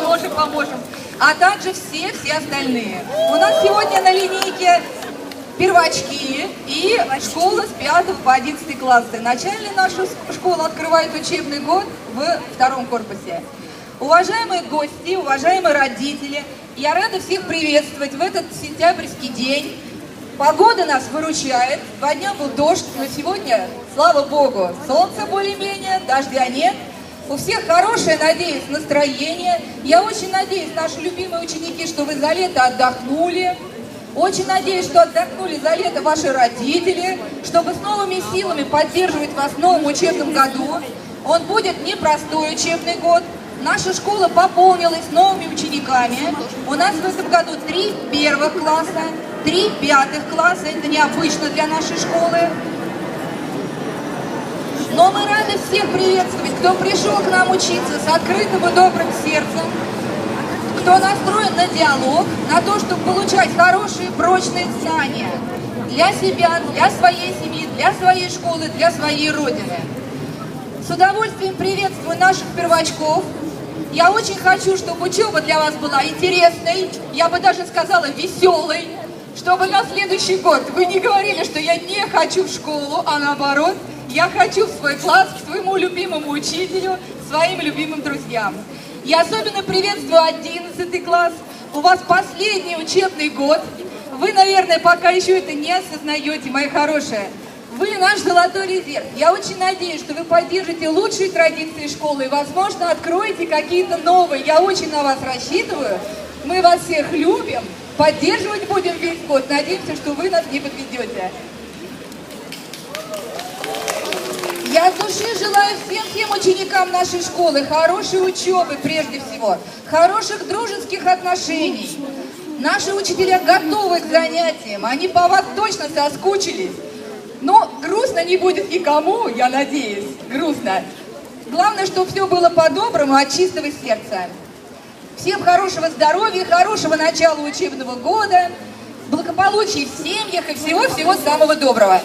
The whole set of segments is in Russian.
поможем, поможем. А также все-все остальные. У нас сегодня на линейке первочки и школа с 5 по 11 классы. Начальная наша школа открывает учебный год в втором корпусе. Уважаемые гости, уважаемые родители, я рада всех приветствовать в этот сентябрьский день. Погода нас выручает. Два дня был дождь, но сегодня, слава богу, солнце более-менее, дождя нет. У всех хорошее, надеюсь, настроение. Я очень надеюсь, наши любимые ученики, что вы за лето отдохнули. Очень надеюсь, что отдохнули за лето ваши родители, чтобы с новыми силами поддерживать вас в новом учебном году. Он будет непростой учебный год. Наша школа пополнилась новыми учениками. У нас в этом году три первых класса, три пятых класса. Это необычно для нашей школы. Мы рады всех приветствовать, кто пришел к нам учиться с открытым и добрым сердцем, кто настроен на диалог, на то, чтобы получать хорошие, прочные знания для себя, для своей семьи, для своей школы, для своей родины. С удовольствием приветствую наших первочков. Я очень хочу, чтобы учеба для вас была интересной, я бы даже сказала веселой, чтобы на следующий год вы не говорили, что я не хочу в школу, а наоборот, я хочу в свой класс, к своему любимому учителю, своим любимым друзьям. Я особенно приветствую 11 класс. У вас последний учебный год. Вы, наверное, пока еще это не осознаете, мои хорошие. Вы наш золотой резерв. Я очень надеюсь, что вы поддержите лучшие традиции школы и, возможно, откроете какие-то новые. Я очень на вас рассчитываю. Мы вас всех любим, поддерживать будем весь год. Надеемся, что вы нас не подведете. Я от души желаю всем тем ученикам нашей школы хорошей учебы прежде всего, хороших дружеских отношений. Наши учителя готовы к занятиям, они по вас точно соскучились. Но грустно не будет никому, я надеюсь, грустно. Главное, чтобы все было по-доброму, от чистого сердца. Всем хорошего здоровья, хорошего начала учебного года, благополучия в семьях и всего-всего самого доброго.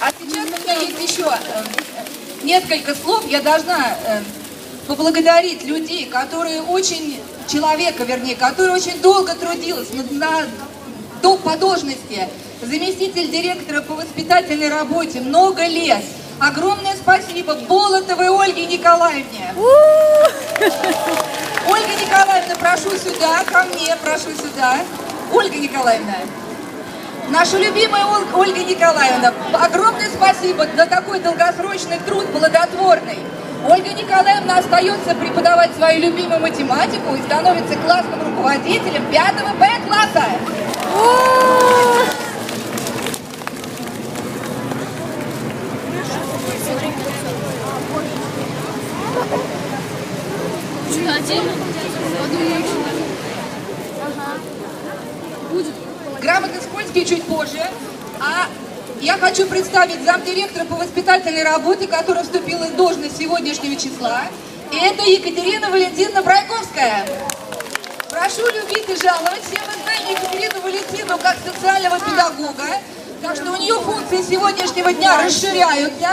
А сейчас у меня есть еще несколько слов. Я должна э, поблагодарить людей, которые очень, человека вернее, который очень долго трудилась на, на, до, по должности заместитель директора по воспитательной работе много лет. Огромное спасибо Болотовой Ольге Николаевне. Ольга Николаевна, прошу сюда, ко мне, прошу сюда. Ольга Николаевна, Наша любимая Ольга Николаевна, огромное спасибо за такой долгосрочный труд, плодотворный. Ольга Николаевна остается преподавать свою любимую математику и становится классным руководителем 5 Б класса. Грамотно скользкие чуть позже. А я хочу представить замдиректора по воспитательной работе, которая вступила в должность сегодняшнего числа. И это Екатерина Валентиновна Брайковская. Прошу любить и жаловать. Все мы знаем Екатерину Валентину как социального педагога. Так что у нее функции сегодняшнего дня расширяются.